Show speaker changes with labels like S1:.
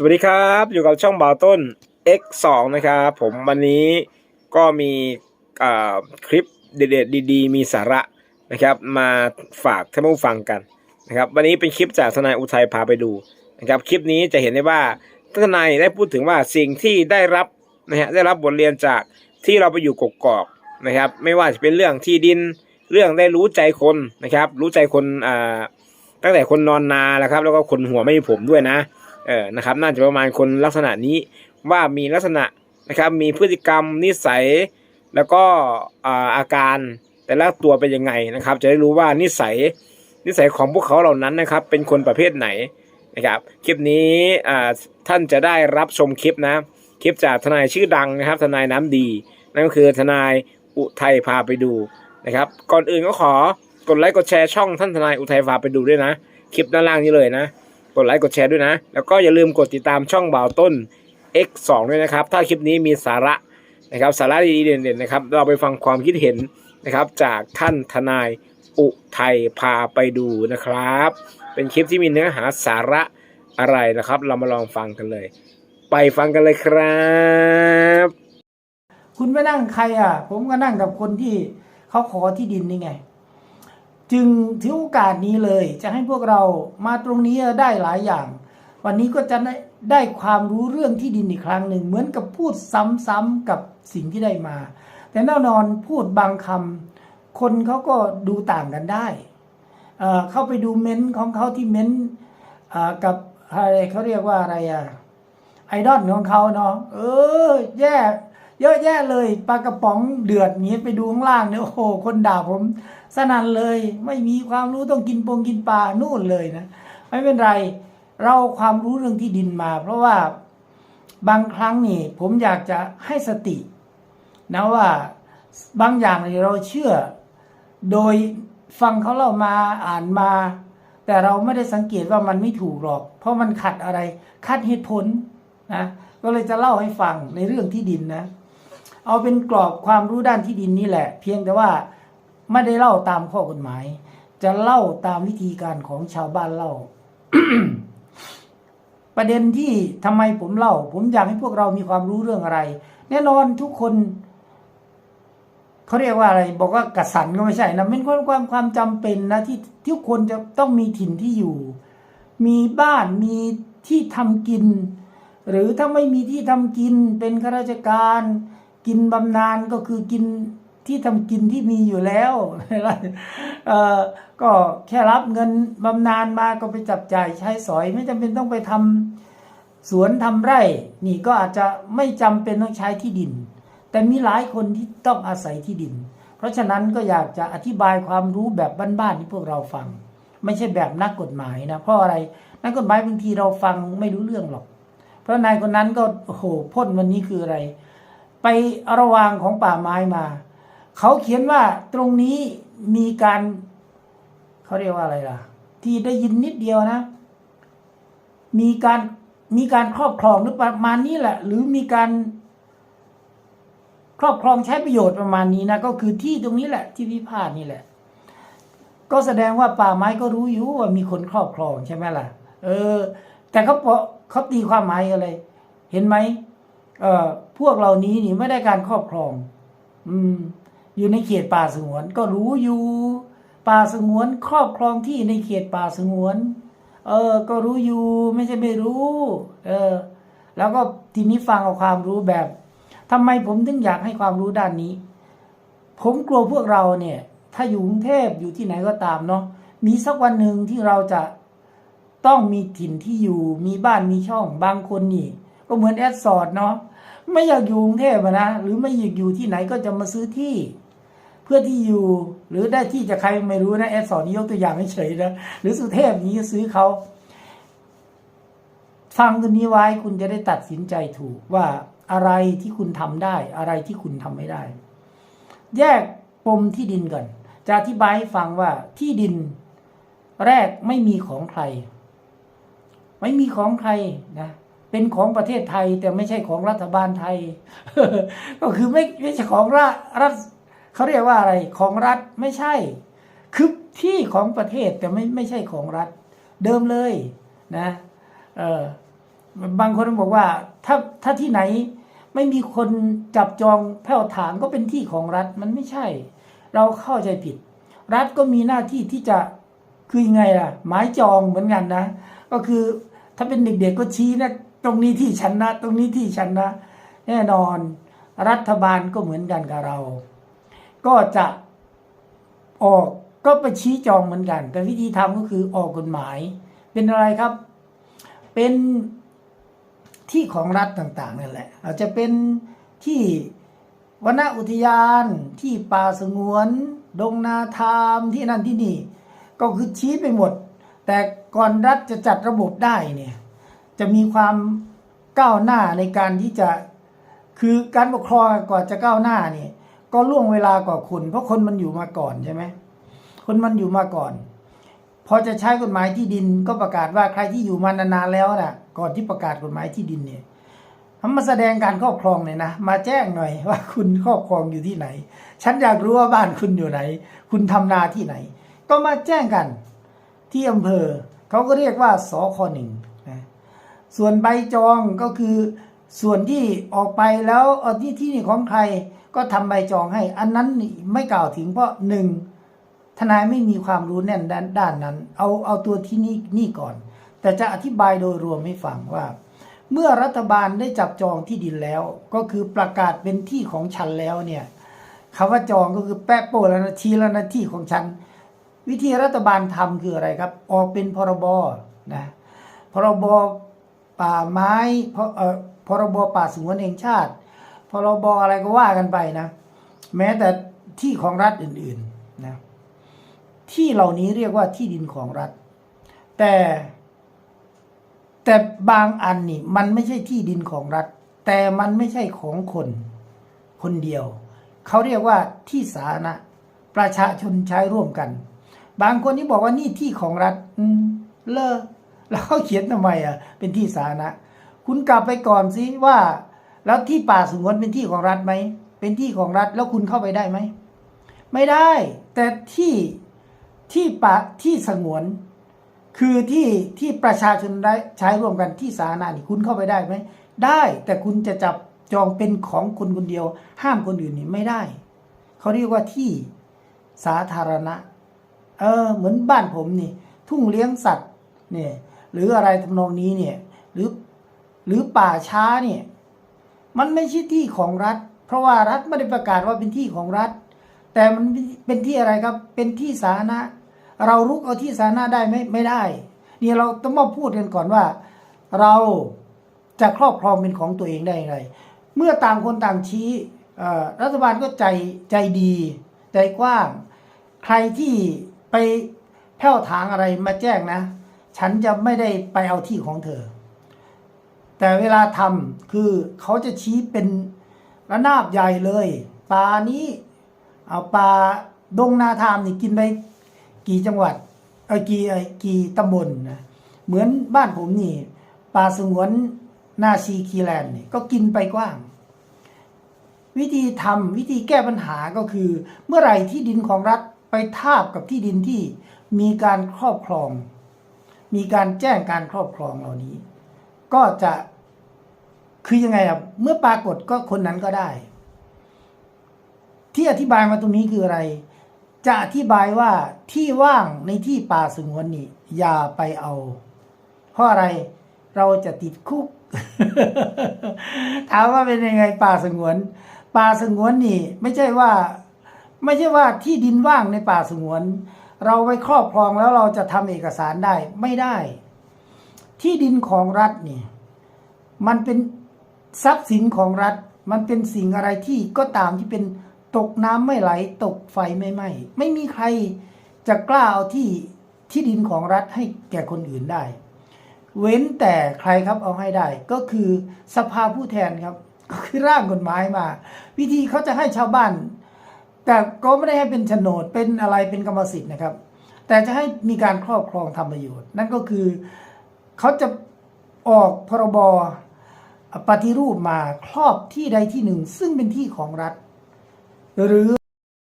S1: สวัสดีครับอยู่กับช่องบ่าวต้น X2 นะครับผมวันนี้ก็มีคลิปเด็ดๆดีๆ มีสาระนะครับ มาฝากท่านผู้ฟังกันนะครับ วันนี้เป็นคลิปจากทนายอุทัยพาไปดูนะครับคลิปนี้จะเห็นได้ว่าทนายได้พูดถึงว่าสิ่งที่ได้รับนะฮะได้รับบทเรียนจากที่เราไปอยู่กกอกนะครับ ไม่ว่าจะเป็นเรื่องที่ดินเรื่องได้รู้ใจคนนะครับ รู้ใจคนอ่าตั้งแต่คนนอนนาแล้วครับ แล้วก็คนหัวไม่มีผมด้วยนะ เออนะครับ น่าจะประมาณคนลักษณะนี้ว่ามีลักษณะนะครับมีพฤติกรรมนิสัย แล้วก็อาการแต่ละตัวเป็นยังไงนะครับ จะได้รู้ว่านิสัยนิสัยของพวกเขาเหล่านั้นนะครับ เป็นคนประเภทไหนนะครับคลิปนี้ท่านจะได้รับชมคลิปนะคลิปจากทนายชื่อดังนะครับ ทนายน้ำดี นั่นก็คือทนายอุทัยพาไปดูนะครับ ก่อนอื่นก็ขอกดไลค์กดแชร์ช่องท่านทนายอุทัยพาไปดูด้วยนะ คลิปด้านล่างนี้เลยนะ กดไลค์กดแชร์ด้วยนะ แล้วก็อย่าลืมกดติดตามช่องบ่าวต้น X2 ด้วยนะครับ ถ้าคลิปนี้มีสาระนะครับสาระดีๆเด่นๆนะครับ เราไปฟังความคิดเห็นนะครับ จากท่านทนายอุทัยพาไปดูนะครับ เป็นคลิปที่มีเนื้อหาสาระอะไรนะครับ เรามาลองฟังกันเลย ไปฟังกันเลยครับ
S2: คุณไปนั่งใครอะ ผมก็นั่งกับคนที่เขาขอที่ดินนี่ไง จึงถือโอกาสนี้เลย จะให้พวกเรามาตรงนี้ได้หลายอย่าง วันนี้ก็จะได้ได้ความรู้เรื่องที่ดินอีกครั้งหนึ่ง เหมือนกับพูดซ้ำๆกับสิ่งที่ได้มา แต่แน่นอนพูดบางคำคนเขาก็ดูต่างกันได้เเข้าไปดูเม้นของเขาที่เม้นกับอะไรเขาเรียกว่าอะไรอะไอดอลของเขาเนาะเออ แย่ เยอะแยะเลยปลากระป๋องเดือดนี้ไปดูข้างล่างเนี่ยโอ้โหคนด่าผมสนั่นเลย ไม่มีความรู้ต้องกินปงกินปลานู่นเลยนะ ไม่เป็นไร เราความรู้เรื่องที่ดินมา เพราะว่าบางครั้งนี่ผมอยากจะให้สติ นะว่าบางอย่างเราเชื่อ โดยฟังเขาเล่ามาอ่านมา แต่เราไม่ได้สังเกตว่ามันไม่ถูกหรอก เพราะมันขัดอะไรขัดเหตุผลนะก็เลยจะเล่าให้ฟังในเรื่องที่ดินนะ เอาเป็นกรอบความรู้ด้านที่ดินนี่แหละ เพียงแต่ว่าไม่ได้เล่าตามข้อกฎหมาย จะเล่าตามวิธีการของชาวบ้านเล่า ประเด็นที่ทำไมผมเล่า ผมอยากให้พวกเรามีความรู้เรื่องอะไร แน่นอนทุกคนเขาเรียกว่าอะไร บอกว่ากระสันก็ไม่ใช่นะเป็นความความความจำเป็นนะที่ทุกคนจะต้องมีถิ่นที่อยู่ มีบ้านมีที่ทำกิน หรือถ้าไม่มีที่ทำกินเป็นข้าราชการ กินบำนาญก็คือกินที่ทำกินที่มีอยู่แล้วเอ่อก็แค่รับเงินบำนาญมาก็ไปจับจ่ายใช้สอย ไม่จำเป็นต้องไปทำสวนทำไร่ นี่ก็อาจจะไม่จำเป็นต้องใช้ที่ดิน แต่มีหลายคนที่ต้องอาศัยที่ดิน เพราะฉะนั้นก็อยากจะอธิบายความรู้แบบบ้านๆที่พวกเราฟัง ไม่ใช่แบบนักกฎหมายนะเพราะอะไรนักกฎหมายบางทีเราฟังไม่รู้เรื่องหรอก เพราะนายคนนั้นก็โอ้โหพ่นวันนี้คืออะไร ไประวางของป่าไม้มา เขาเขียนว่าตรงนี้มีการเขาเรียกว่าอะไรล่ะ ที่ได้ยินนิดเดียวนะ มีการมีการครอบครองหรือประมาณนี้แหละ หรือมีการครอบครองใช้ประโยชน์ประมาณนี้นะก็คือที่ตรงนี้แหละ ที่พิพาทนี่แหละ ก็แสดงว่าป่าไม้ก็รู้อยู่ว่ามีคนครอบครองใช่ไหมล่ะ เออ แต่เขาเขาตีความหมายอะไร เห็นไหมเออ พวกเหล่านี้นี่ไม่ได้การครอบครอง อืม อยู่ในเขตป่าสงวน ก็รู้อยู่ ป่าสงวน ครอบครองที่ในเขตป่าสงวน เออ ก็รู้อยู่ ไม่ใช่ไม่รู้ เออ แล้วก็ทีนี้ฟังเอาความรู้แบบทำไมผมถึงอยากให้ความรู้ด้านนี้ ผมกลัวพวกเราเนี่ย ถ้าอยู่กรุงเทพอยู่ที่ไหนก็ตามเนาะมีสักวันหนึ่งที่เราจะต้องมีถิ่นที่อยู่ มีบ้านมีช่อง บางคนนี่ ก็เหมือนแอดสอดเนาะ ไม่อยากอยู่กรุงเทพนะหรือไม่อยากอยู่ที่ไหนก็จะมาซื้อที่ เพื่อที่อยู่ หรือได้ที่จากใครไม่รู้นะแอดสอนนี่ยกตัวอย่างเฉยๆนะหรือสุเทพนี้ซื้อเขาฟังตัวนี้ไว้คุณจะได้ตัดสินใจถูกว่าอะไรที่คุณทำได้ อะไรที่คุณทำไม่ได้ แยกปมที่ดินก่อน จะอธิบายให้ฟังว่าที่ดินแรกไม่มีของใคร ไม่มีของใครนะ เป็นของประเทศไทยแต่ไม่ใช่ของรัฐบาลไทย ก็คือไม่ไม่ใช่ของรัฐรัฐเขาเรียกว่าอะไรของรัฐไม่ใช่ คือที่ของประเทศแต่ไม่ไม่ใช่ของรัฐ เดิมเลยนะเออบางคนบอกว่าถ้าถ้าที่ไหนไม่มีคนจับจองแผ่วถางก็เป็นที่ของรัฐมันไม่ใช่ เราเข้าใจผิด รัฐก็มีหน้าที่ที่จะคือยังไงล่ะ หมายจองเหมือนกันนะ ก็คือถ้าเป็นเด็กๆก็ชี้นะ ตรงนี้ที่ฉันนะ ตรงนี้ที่ฉันนะ แน่นอนรัฐบาลก็เหมือนกันกับเรา ก็จะออกก็ไปชี้จองเหมือนกัน แต่วิธีทำก็คือออกกฎหมาย เป็นอะไรครับ เป็นที่ของรัฐต่าง ๆ นั่นแหละ อาจจะเป็นที่วนอุทยานที่ป่าสงวน ดงนาทามที่นั่นที่นี่ ก็คือชี้ไปหมด แต่ก่อนรัฐจะจัดระบบได้เนี่ย จะมีความก้าวหน้าในการที่จะคือการปกครองก่อนจะก้าวหน้าเนี่ยก็ล่วงเวลากว่าคน เพราะคนมันอยู่มาก่อนใช่ไหมคนมันอยู่มาก่อนพอจะใช้กฎหมายที่ดินก็ประกาศว่าใครที่อยู่มานานๆแล้วน่ะ ก่อนที่ประกาศกฎหมายที่ดินเนี่ยเขามาแสดงการครอบครองเนี่ยนะมาแจ้งหน่อยว่าคุณครอบครองอยู่ที่ไหน ฉันอยากรู้ว่าบ้านคุณอยู่ไหน คุณทำนาที่ไหน ก็มาแจ้งกันที่อำเภอ เขาก็เรียกว่าสคหนึ่ง ส่วนใบจองก็คือส่วนที่ออกไปแล้วเอาที่ที่นี่ของใครก็ทำใบจองให้ อันนั้นไม่กล่าวถึงเพราะหนึ่งทนายไม่มีความรู้แน่นด้านด้านนั้น เอาเอาตัวที่นี่นี่ก่อน แต่จะอธิบายโดยรวมให้ฟังว่า เมื่อรัฐบาลได้จับจองที่ดินแล้ว ก็คือประกาศเป็นที่ของฉันแล้วเนี่ยคำว่าจองก็คือแปะโป้แล้วนะชี้แล้วนะที่ของฉัน วิธีรัฐบาลทำคืออะไรครับ ออกเป็นพรบนะพรบ ป่าไม้พเออพรบป่าสงวนแห่งชาติพรบอะไรก็ว่ากันไปนะ แม้แต่ที่ของรัฐอื่นๆนะที่เหล่านี้เรียกว่าที่ดินของรัฐ แต่แต่บางอันนี่มันไม่ใช่ที่ดินของรัฐ แต่มันไม่ใช่ของคนคนเดียว เขาเรียกว่าที่สาธารณะประชาชนใช้ร่วมกัน บางคนที่บอกว่านี่ที่ของรัฐ อืม เลอ แล้วเขาเขียนทำไมอะเป็นที่สาธารณะ คุณกลับไปก่อนสิว่า แล้วที่ป่าสงวนเป็นที่ของรัฐไหมเป็นที่ของรัฐแล้วคุณเข้าไปได้ไหมไม่ได้ แต่ที่ที่ป่าที่สงวน คือที่ที่ประชาชนได้ใช้ร่วมกันที่สาธารณะนี่คุณเข้าไปได้ไหมได้ แต่คุณจะจับจองเป็นของคนคนเดียว ห้ามคนอื่นนี่ไม่ได้เขาเรียกว่าที่สาธารณะ เออ เหมือนบ้านผมนี่ ทุ่งเลี้ยงสัตว์เนี่ย หรืออะไรทำนองนี้เนี่ยหรือหรือป่าช้าเนี่ยมันไม่ใช่ที่ของรัฐ เพราะว่ารัฐไม่ได้ประกาศว่าเป็นที่ของรัฐ แต่มันเป็นที่อะไรครับเป็นที่สาธารณะ เราลุกเอาที่สาธารณะได้ไหมไม่ได้นี่เราต้องมาพูดกันก่อนว่า เราจะครอบครองเป็นของตัวเองได้อย่างไร เมื่อต่างคนต่างชี้รัฐบาลก็ใจใจดี ใจกว้าง ใครที่ไปแผ่วถางอะไรมาแจ้งนะ ฉันจะไม่ได้ไปเอาที่ของเธอ แต่เวลาทำคือเขาจะชี้เป็นระนาบใหญ่เลยปลานี้เอาปลาดงนาทามนี่กินไปกี่จังหวัดเออกี่กี่ตำบลนะเหมือนบ้านผมนี่ป่าสงวนนาชีคีแลนด์นี่ก็กินไปกว้าง วิธีทำวิธีแก้ปัญหาก็คือ เมื่อไหร่ที่ดินของรัฐไปทาบกับที่ดินที่มีการครอบครอง มีการแจ้งการครอบครองเหล่านี้ ก็จะคือยังไงอะเมื่อปรากฏก็คนนั้นก็ได้ ที่อธิบายมาตรงนี้คืออะไร จะอธิบายว่าที่ว่างในที่ป่าสงวนนี่อย่าไปเอา เพราะอะไรเราจะติดคุก ถามว่าเป็นยังไงป่าสงวน ป่าสงวนนี่ ไม่ใช่ว่า ไม่ใช่ว่าที่ดินว่างในป่าสงวน เราไปครอบครองแล้วเราจะทำเอกสารได้ไม่ได้ ที่ดินของรัฐนี่ มันเป็นทรัพย์สินของรัฐ มันเป็นสิ่งอะไรที่ก็ตามที่เป็นตกน้ำไม่ไหล ตกไฟไม่ไหม้ไม่มีใครจะกล้าเอาที่ที่ดินของรัฐให้แก่คนอื่นได้ เว้นแต่ใครครับเอาให้ได้ ก็คือสภาผู้แทนครับก็คือร่างกฎหมายมา วิธีเขาจะให้ชาวบ้าน แต่ก็ไม่ได้ให้เป็นโฉนดเป็นอะไรเป็นกรรมสิทธิ์นะครับ แต่จะให้มีการครอบครองทำประโยชน์ นั่นก็คือเขาจะออกพรบปฏิรูปมาครอบที่ใดที่หนึ่ง ซึ่งเป็นที่ของรัฐ หรือ